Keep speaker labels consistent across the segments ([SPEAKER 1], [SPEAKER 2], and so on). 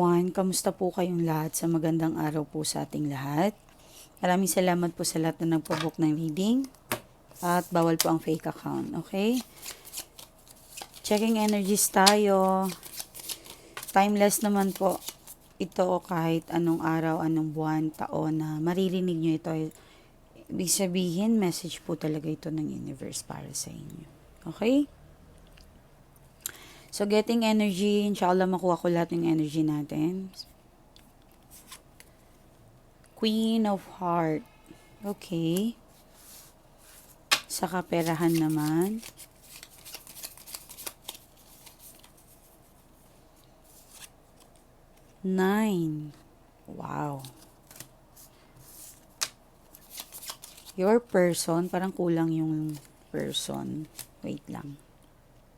[SPEAKER 1] everyone, kamusta po kayong lahat sa magandang araw po sa ating lahat. Maraming salamat po sa lahat na nagpo-book ng reading at bawal po ang fake account, okay? Checking energies tayo. Timeless naman po ito kahit anong araw, anong buwan, taon na maririnig nyo ito. Ibig sabihin, message po talaga ito ng universe para sa inyo. Okay? So, getting energy, inshallah makuha ko lahat ng energy natin. Queen of Heart. Okay. Sa kaperahan naman. Nine. Wow. Your person, parang kulang yung person. Wait lang.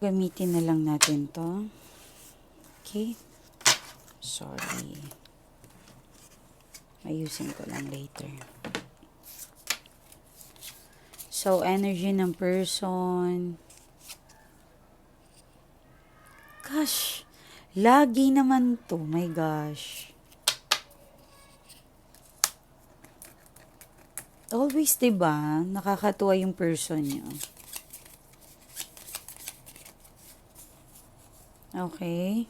[SPEAKER 1] Gamitin na lang natin to. Okay. Sorry. Ayusin ko lang later. So, energy ng person. Gosh. Lagi naman to. My gosh. Always, 'di ba? Nakakatuwa yung person niyo. Okay.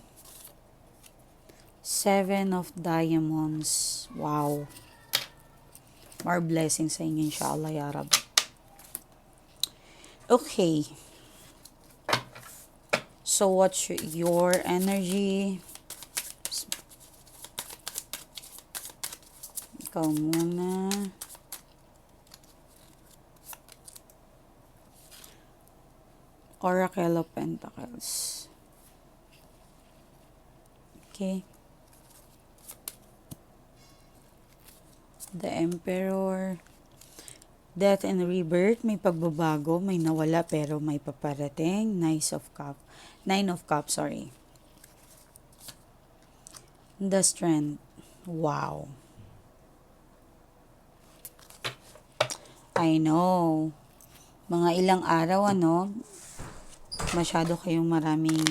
[SPEAKER 1] Seven of Diamonds. Wow. More blessings sa inyo, inshallah, ya Rab. Okay. So, what's your energy? Ikaw muna. Oracle of Pentacles. Okay. The Emperor. Death and Rebirth. May pagbabago. May nawala pero may paparating. Nice of Cup. Nine of Cups, sorry. The Strength. Wow. I know. Mga ilang araw, ano, masyado kayong maraming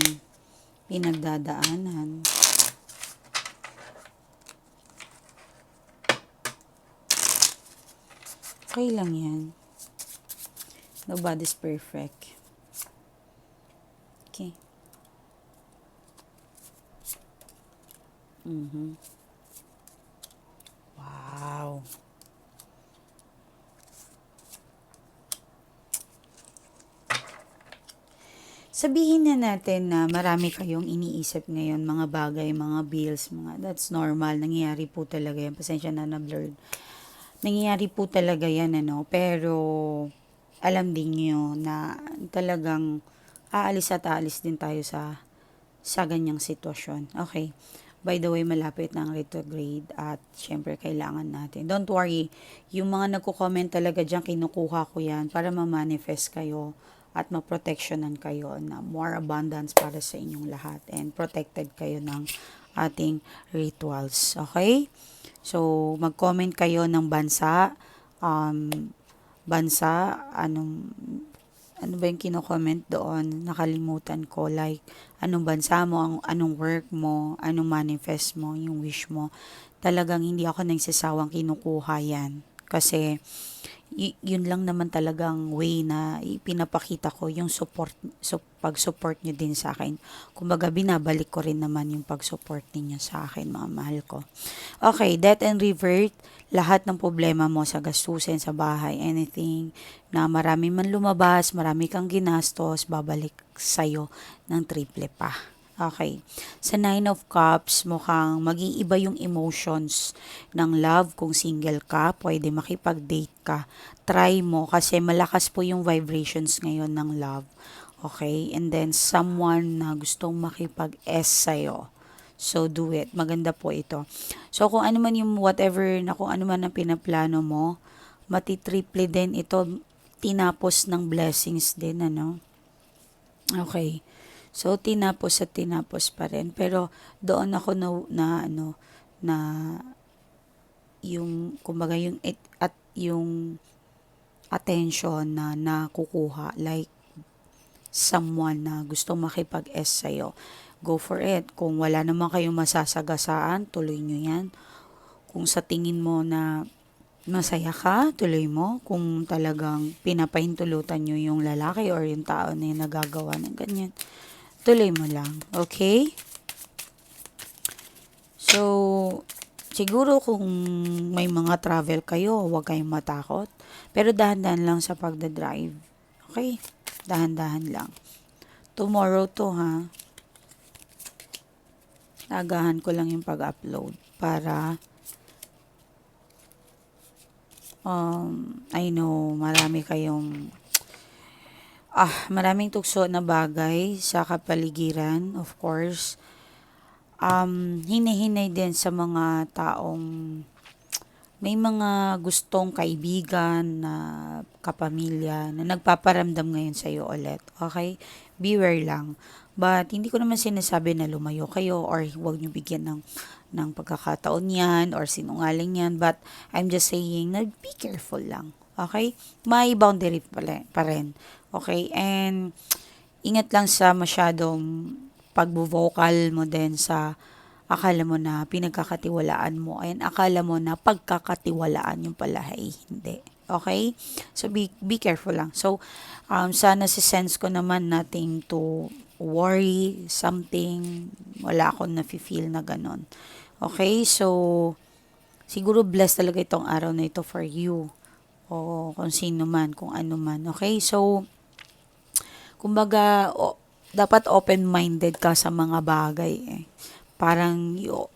[SPEAKER 1] pinagdadaanan. Okay lang yan. Nobody's perfect. Okay. Mm-hmm. Wow. Sabihin na natin na marami kayong iniisip ngayon, mga bagay, mga bills, mga that's normal, nangyayari po talaga yan. Pasensya na na blurred. Nangyayari po talaga yan, ano, pero alam din niyo na talagang aalis at aalis din tayo sa sa ganyang sitwasyon. Okay. By the way, malapit na ang retrograde at syempre kailangan natin. Don't worry, yung mga nagko-comment talaga dyan, kinukuha ko yan para ma-manifest kayo at maproteksyonan kayo na more abundance para sa inyong lahat and protected kayo ng ating rituals. Okay? So, mag-comment kayo ng bansa, um, bansa, anong, ano ba yung kino-comment doon? Nakalimutan ko. Like, anong bansa mo, ang, anong work mo, anong manifest mo, yung wish mo. Talagang hindi ako nagsasawang kinukuha yan. Kasi, y- yun lang naman talagang way na ipinapakita ko yung support, so, pag-support nyo din sa akin. Kumbaga, binabalik ko rin naman yung pag-support ninyo sa akin, mga mahal ko. Okay, debt and revert, lahat ng problema mo sa gastusin sa bahay, anything na marami man lumabas, marami kang ginastos, babalik sa'yo ng triple pa. Okay. Sa Nine of Cups, mukhang mag-iiba yung emotions ng love. Kung single ka, pwede makipag-date ka. Try mo kasi malakas po yung vibrations ngayon ng love. Okay? And then, someone na gustong makipag-S sa'yo. So, do it. Maganda po ito. So, kung ano man yung whatever na kung ano man ang pinaplano mo, matitriple din ito. Tinapos ng blessings din, ano? Okay. So, tinapos at tinapos pa rin. Pero, doon ako na, na ano, na, yung, kumbaga, yung, it, at yung attention na nakukuha, like, someone na gusto makipag-S sa'yo. go for it. Kung wala naman kayong masasagasaan, tuloy nyo yan. Kung sa tingin mo na masaya ka, tuloy mo. Kung talagang pinapahintulutan nyo yung lalaki or yung tao na yung nagagawa ng ganyan, tuloy mo lang. Okay? So, siguro kung may mga travel kayo, huwag kayong matakot. Pero dahan-dahan lang sa pagdadrive. Okay? Dahan-dahan lang. Tomorrow to ha. Agahan ko lang yung pag-upload para um, I know marami kayong ah, maraming tukso na bagay sa kapaligiran, of course. Um, hinihinay din sa mga taong may mga gustong kaibigan na kapamilya na nagpaparamdam ngayon sa iyo ulit. Okay? Beware lang. But hindi ko naman sinasabi na lumayo kayo or huwag niyo bigyan ng ng pagkakataon yan or sinungaling yan. But I'm just saying na be careful lang. Okay? May boundary pa rin. Okay? And ingat lang sa masyadong pagbo-vocal mo din sa akala mo na pinagkakatiwalaan mo. Ayan, akala mo na pagkakatiwalaan yung pala ay hindi. Okay? So, be, be careful lang. So, um, sana si sense ko naman nating to worry something. Wala akong nafe-feel na ganon. Okay? So, siguro blessed talaga itong araw na ito for you. O kung sino man, kung ano man. Okay? So, kumbaga, o, dapat open-minded ka sa mga bagay eh parang you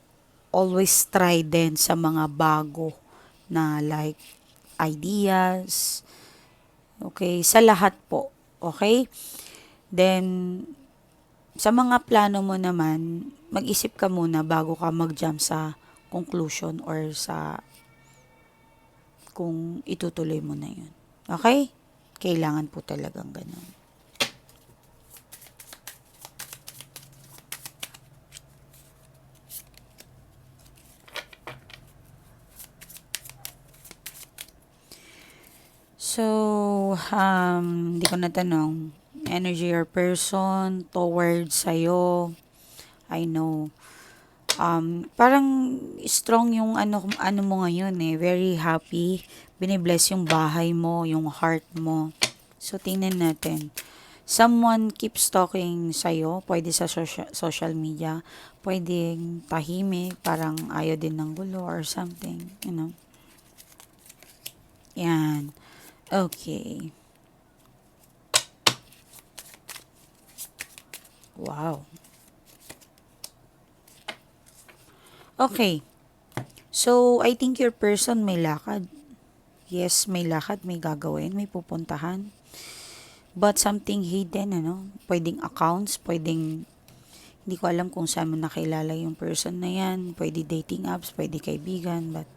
[SPEAKER 1] always try din sa mga bago na like ideas. Okay, sa lahat po. Okay? Then, sa mga plano mo naman, mag-isip ka muna bago ka mag-jump sa conclusion or sa kung itutuloy mo na yun. Okay? Kailangan po talagang ganun. So, um, hindi ko natanong. Energy or person towards sa'yo. I know. Um, parang strong yung ano, ano mo ngayon eh. Very happy. Binibless yung bahay mo, yung heart mo. So, tingnan natin. Someone keeps talking sa'yo. Pwede sa social, social media. Pwedeng tahimik. Parang ayaw din ng gulo or something. You know. Yan. Okay. Wow. Okay. So, I think your person may lakad. Yes, may lakad, may gagawin, may pupuntahan. But something hidden, ano? Pwedeng accounts, pwedeng hindi ko alam kung saan mo nakilala yung person na yan. Pwede dating apps, pwede kaibigan, but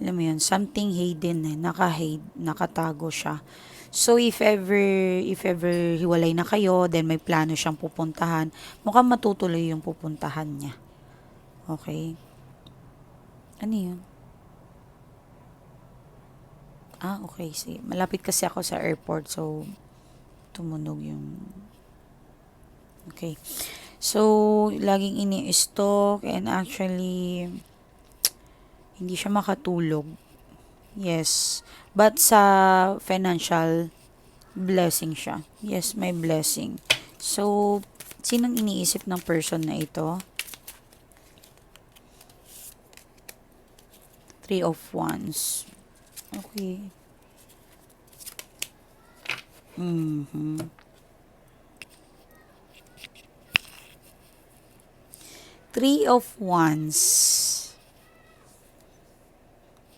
[SPEAKER 1] alam mo yun, something hidden eh, naka-hide, nakatago siya. So, if ever, if ever hiwalay na kayo, then may plano siyang pupuntahan, mukhang matutuloy yung pupuntahan niya. Okay? Ano yun? Ah, okay. Sige. Malapit kasi ako sa airport, so tumunog yung... Okay. So, laging ini-stock and actually hindi siya makatulog. Yes. But sa financial blessing siya. Yes, may blessing. So, sinong iniisip ng person na ito? Three of Wands. Okay. Mm-hmm. Three of Wands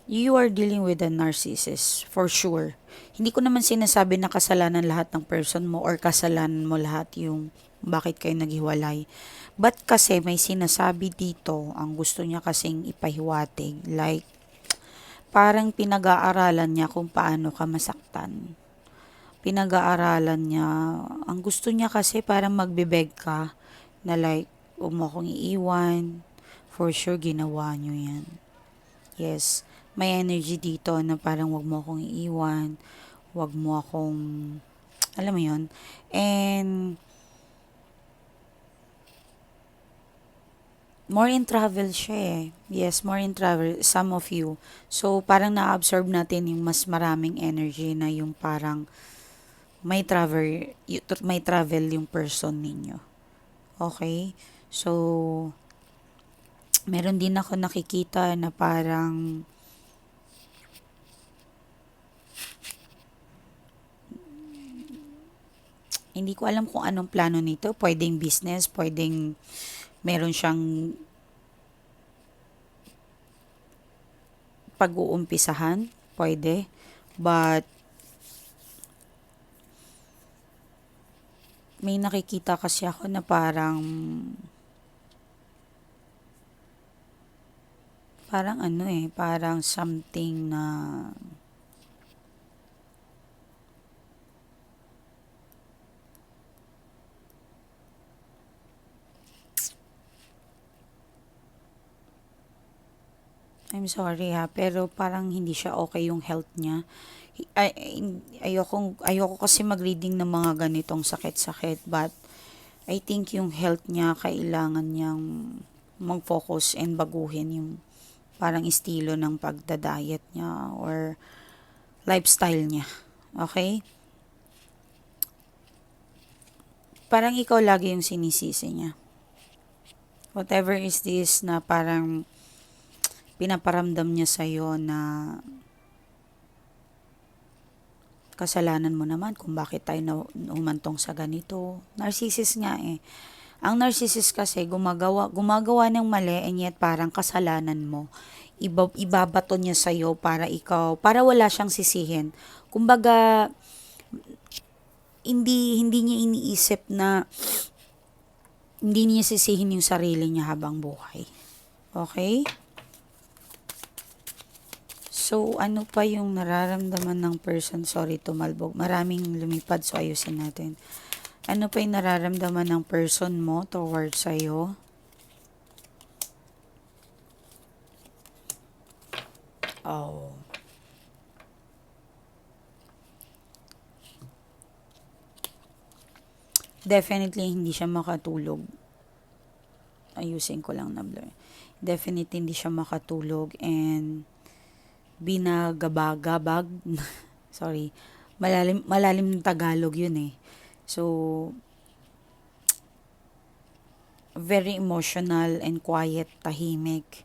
[SPEAKER 1] you are dealing with a narcissist for sure. Hindi ko naman sinasabi na kasalanan lahat ng person mo or kasalanan mo lahat yung bakit kayo naghiwalay. But kasi may sinasabi dito, ang gusto niya kasing ipahiwatig. Like, parang pinag-aaralan niya kung paano ka masaktan. Pinag-aaralan niya, ang gusto niya kasi parang magbibeg ka na like, huwag mo akong iiwan. For sure, ginawa niyo yan. Yes may energy dito na parang wag mo akong iiwan, wag mo akong, alam mo yon And, more in travel siya eh. Yes, more in travel, some of you. So, parang na-absorb natin yung mas maraming energy na yung parang may travel, may travel yung person ninyo. Okay? So, meron din ako nakikita na parang hindi ko alam kung anong plano nito. Pwedeng business, pwedeng meron siyang pag-uumpisahan, pwede. But, may nakikita kasi ako na parang parang ano eh, parang something na I'm sorry ha, pero parang hindi siya okay yung health niya. Ay, ay- ayoko, ayoko kasi mag-reading ng mga ganitong sakit-sakit, but I think yung health niya, kailangan niyang mag-focus and baguhin yung parang estilo ng pagda-diet niya or lifestyle niya. Okay? Parang ikaw lagi yung sinisisi niya. Whatever is this na parang pinaparamdam niya sa'yo na kasalanan mo naman kung bakit tayo na umantong sa ganito. Narcissist nga eh. Ang narcissist kasi gumagawa, gumagawa ng mali and yet parang kasalanan mo. Iba, ibabato niya sa'yo para ikaw, para wala siyang sisihin. Kumbaga, hindi, hindi niya iniisip na hindi niya sisihin yung sarili niya habang buhay. Okay? So, ano pa yung nararamdaman ng person? Sorry, tumalbog. Maraming lumipad, so ayusin natin. Ano pa yung nararamdaman ng person mo towards sa'yo? Oh. Definitely hindi siya makatulog. Ayusin ko lang na blur. Definitely hindi siya makatulog and binagabagabag. Sorry. Malalim, malalim ng Tagalog yun eh. So, very emotional and quiet, tahimik.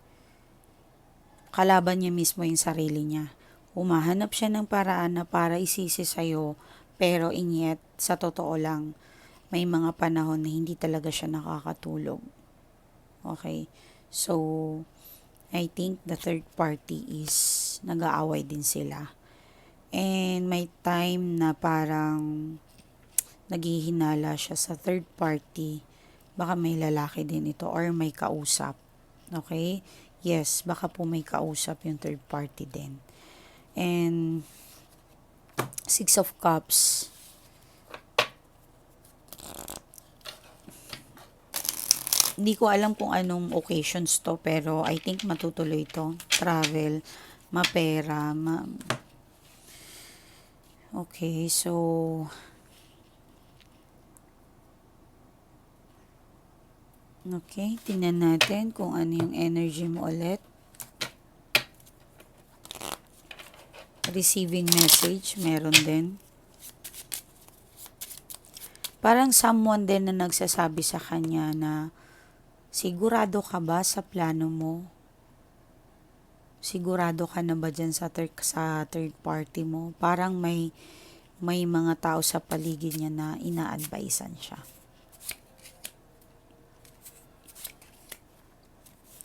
[SPEAKER 1] Kalaban niya mismo yung sarili niya. Umahanap siya ng paraan na para isisi sa'yo, pero inyet, sa totoo lang, may mga panahon na hindi talaga siya nakakatulog. Okay? So, I think the third party is nag-aaway din sila. And may time na parang naghihinala siya sa third party. Baka may lalaki din ito or may kausap. Okay? Yes, baka po may kausap yung third party din. And Six of Cups. Hindi ko alam kung anong occasions to, pero I think matutuloy to. Travel, mapera, ma... Okay, so... Okay, tingnan natin kung ano yung energy mo ulit. Receiving message, meron din. Parang someone din na nagsasabi sa kanya na sigurado ka ba sa plano mo? Sigurado ka na ba dyan sa third, sa third party mo? Parang may may mga tao sa paligid niya na ina-advisean siya.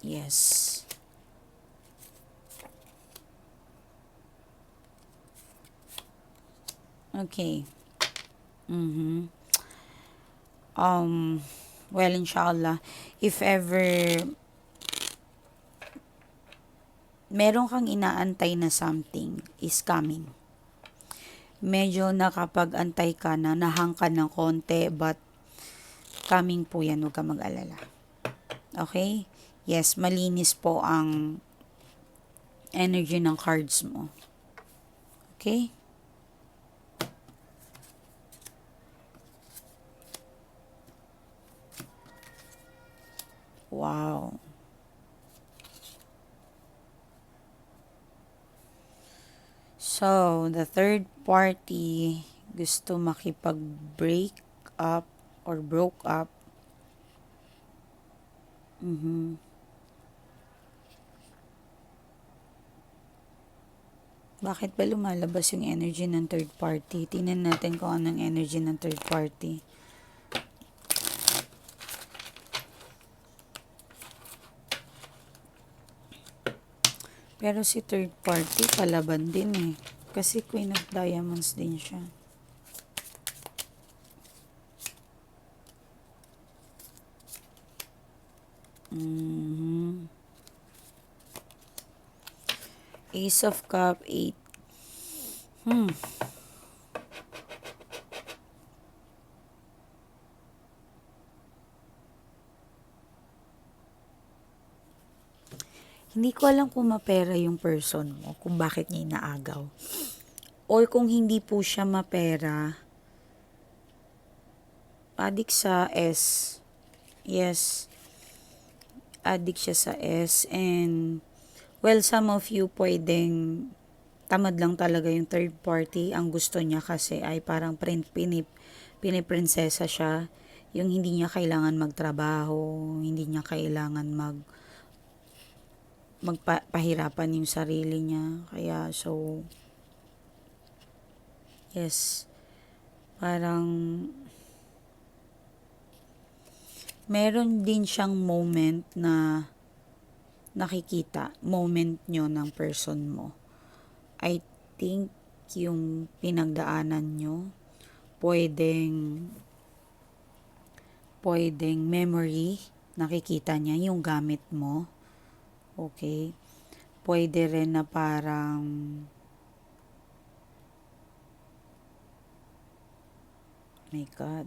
[SPEAKER 1] Yes. Okay. Mhm. Um well inshallah if ever meron kang inaantay na something is coming. Medyo nakapag-antay ka na, nahang ng konti, but coming po yan, huwag ka mag-alala. Okay? Yes, malinis po ang energy ng cards mo. Okay? Wow. So, the third party gusto makipag-break up or broke up. Mhm. Bakit ba lumalabas yung energy ng third party? Tingnan natin kung anong energy ng third party. Pero si third party, palaban din eh. Kasi Queen of Diamonds din siya. Mhm. Ace of Cup, 8. Hmm. Hindi ko alam kung mapera yung person mo, kung bakit niya inaagaw. Or kung hindi po siya mapera, addict sa S. Yes. Addict siya sa S. And, well, some of you pwedeng tamad lang talaga yung third party. Ang gusto niya kasi ay parang print, pinip, piniprinsesa siya. Yung hindi niya kailangan magtrabaho, hindi niya kailangan mag magpahirapan yung sarili niya. Kaya, so, yes, parang, meron din siyang moment na nakikita, moment nyo ng person mo. I think yung pinagdaanan nyo, pwedeng, pwedeng memory, nakikita niya yung gamit mo. Okay? Pwede rin na parang My God.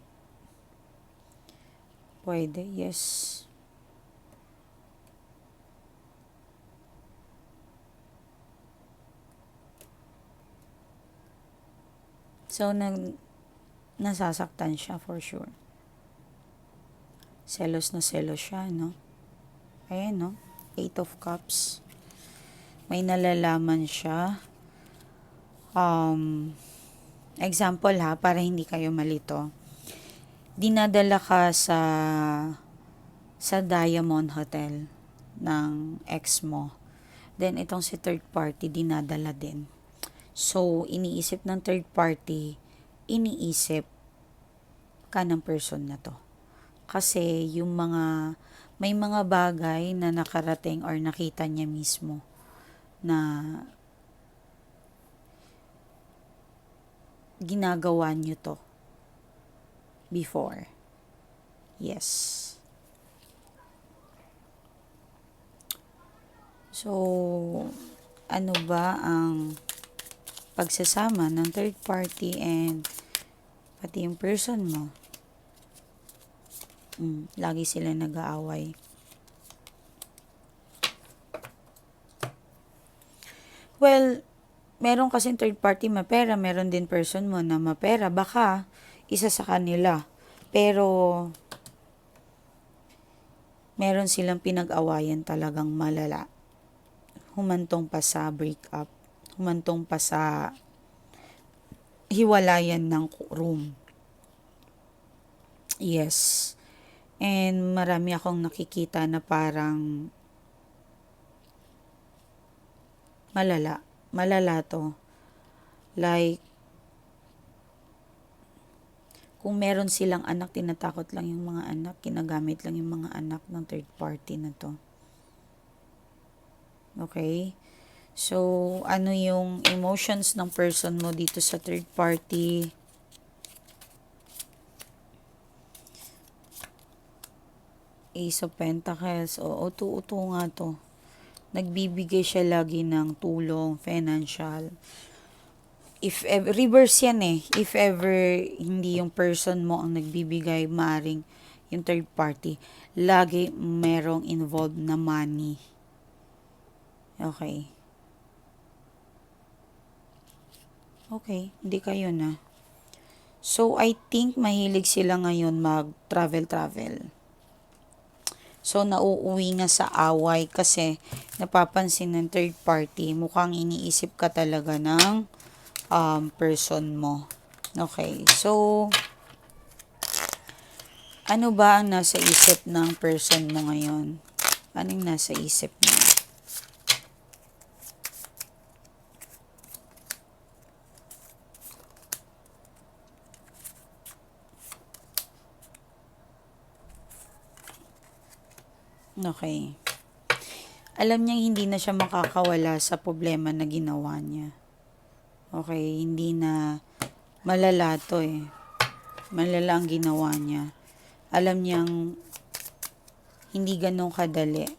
[SPEAKER 1] Pwede, yes. So, nag, nasasaktan siya for sure. Selos na selos siya, no? Ayan, no? Eight of Cups. May nalalaman siya. Um, example ha, para hindi kayo malito. Dinadala ka sa sa Diamond Hotel ng ex mo. Then, itong si third party, dinadala din. So, iniisip ng third party, iniisip ka ng person na to. Kasi, yung mga, may mga bagay na nakarating or nakita niya mismo na ginagawa niyo to before. Yes. So, ano ba ang pagsasama ng third party and pati yung person mo? Mm, lagi sila nag-aaway. Well, meron kasing third party mapera, meron din person mo na mapera. Baka isa sa kanila. Pero, meron silang pinag-awayan talagang malala. Humantong pa sa breakup. Humantong pa sa hiwalayan ng room. Yes. And marami akong nakikita na parang malala. Malala to. Like, kung meron silang anak, tinatakot lang yung mga anak, kinagamit lang yung mga anak ng third party na to. Okay? So, ano yung emotions ng person mo dito sa third party? Ace of Pentacles. O, uto-uto nga to. Nagbibigay siya lagi ng tulong, financial. If ever, reverse yan eh. If ever hindi yung person mo ang nagbibigay, maring yung third party, lagi merong involved na money. Okay. Okay, hindi kayo na. So, I think mahilig sila ngayon mag-travel-travel. So, nauuwi nga sa away kasi napapansin ng third party, mukhang iniisip ka talaga ng um, person mo. Okay, so, ano ba ang nasa isip ng person mo ngayon? Anong nasa isip mo? Okay. Alam niya hindi na siya makakawala sa problema na ginawa niya. Okay, hindi na malala to eh. Malala ang ginawa niya. Alam niyang hindi ganun kadali.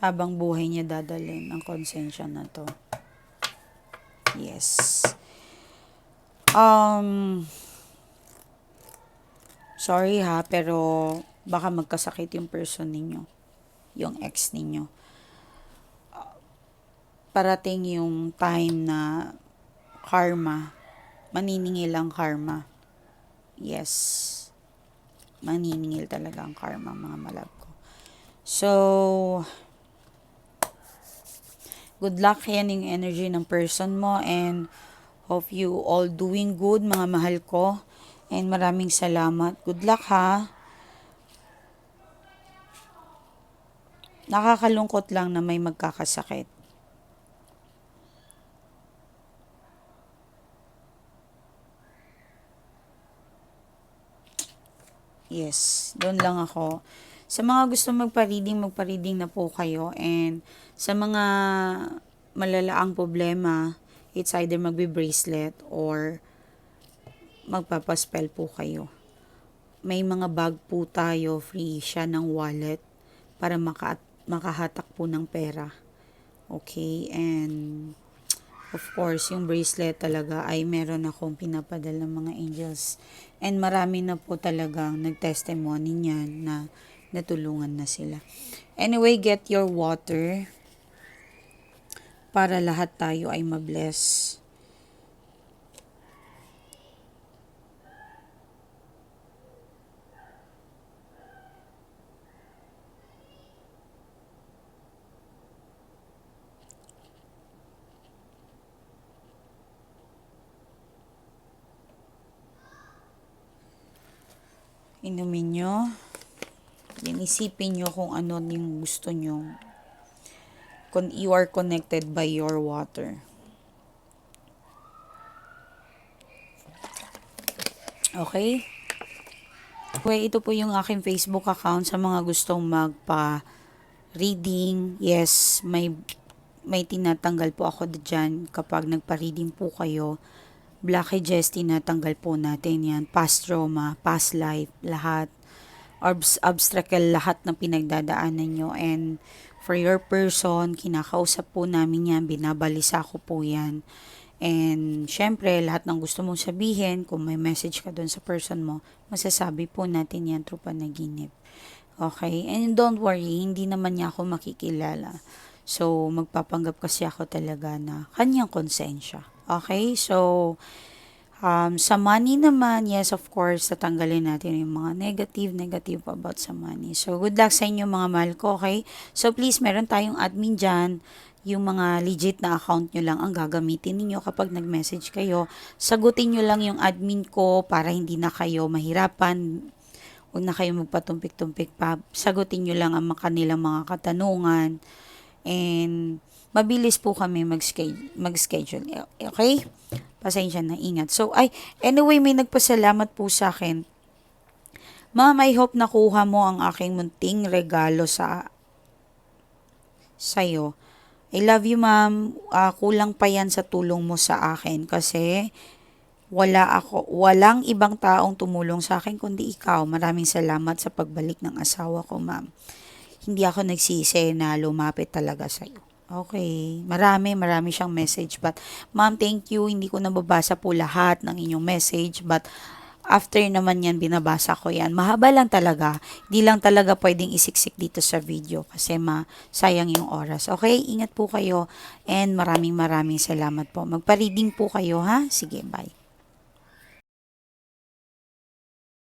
[SPEAKER 1] Habang buhay niya dadalhin ang konsensya na to. Yes. Um, sorry ha, pero baka magkasakit yung person ninyo. Yung ex ninyo. Parating yung time na karma. Maniningil ang karma. Yes. Maniningil talaga ang karma, mga malab ko. So, good luck yan yung energy ng person mo and hope you all doing good, mga mahal ko. And maraming salamat. Good luck ha. Nakakalungkot lang na may magkakasakit. Yes, doon lang ako. Sa mga gusto magpa-reading, magpa-reading na po kayo. And sa mga malalaang problema, it's either magbe-bracelet or magpapaspell po kayo. May mga bag po tayo, free siya ng wallet para maka makahatak po ng pera. Okay, and of course, yung bracelet talaga ay meron akong pinapadala ng mga angels. And marami na po talagang nag-testimony niyan na natulungan na sila. Anyway, get your water para lahat tayo ay mabless. Inumin nyo. Then isipin nyo kung ano yung gusto nyo. Kung you are connected by your water. Okay? Okay, ito po yung aking Facebook account sa mga gustong magpa reading. Yes, may may tinatanggal po ako diyan kapag nagpa-reading po kayo. Blockages, tinatanggal po natin yan. Past trauma, past life, lahat. Obs- obstacle, lahat ng pinagdadaanan nyo. And for your person, kinakausap po namin yan, binabalisa ko po yan. And syempre, lahat ng gusto mong sabihin, kung may message ka doon sa person mo, masasabi po natin yan through panaginip. Okay? And don't worry, hindi naman niya ako makikilala. So, magpapanggap kasi ako talaga na kanyang konsensya. Okay? So, um, sa money naman, yes, of course, tatanggalin natin yung mga negative, negative about sa money. So, good luck sa inyo mga mahal ko, okay? So, please, meron tayong admin dyan. Yung mga legit na account nyo lang ang gagamitin ninyo kapag nag-message kayo. Sagutin nyo lang yung admin ko para hindi na kayo mahirapan. Huwag na kayo magpatumpik-tumpik pa. Sagutin nyo lang ang kanilang mga katanungan. And mabilis po kami mag-schedule. Okay? Pasensya na, ingat. So, ay, anyway, may nagpasalamat po sa akin. Ma'am, I hope nakuha mo ang aking munting regalo sa sa'yo. I love you, ma'am. Uh, kulang pa yan sa tulong mo sa akin kasi wala ako, walang ibang taong tumulong sa akin kundi ikaw. Maraming salamat sa pagbalik ng asawa ko, ma'am. Hindi ako nagsisi na lumapit talaga sa iyo. Okay. Marami, marami siyang message. But, ma'am, thank you. Hindi ko nababasa po lahat ng inyong message. But, after naman yan, binabasa ko yan. Mahaba lang talaga. Hindi lang talaga pwedeng isiksik dito sa video kasi masayang yung oras. Okay? Ingat po kayo and maraming maraming salamat po. Magpa-reading po kayo ha? Sige, bye.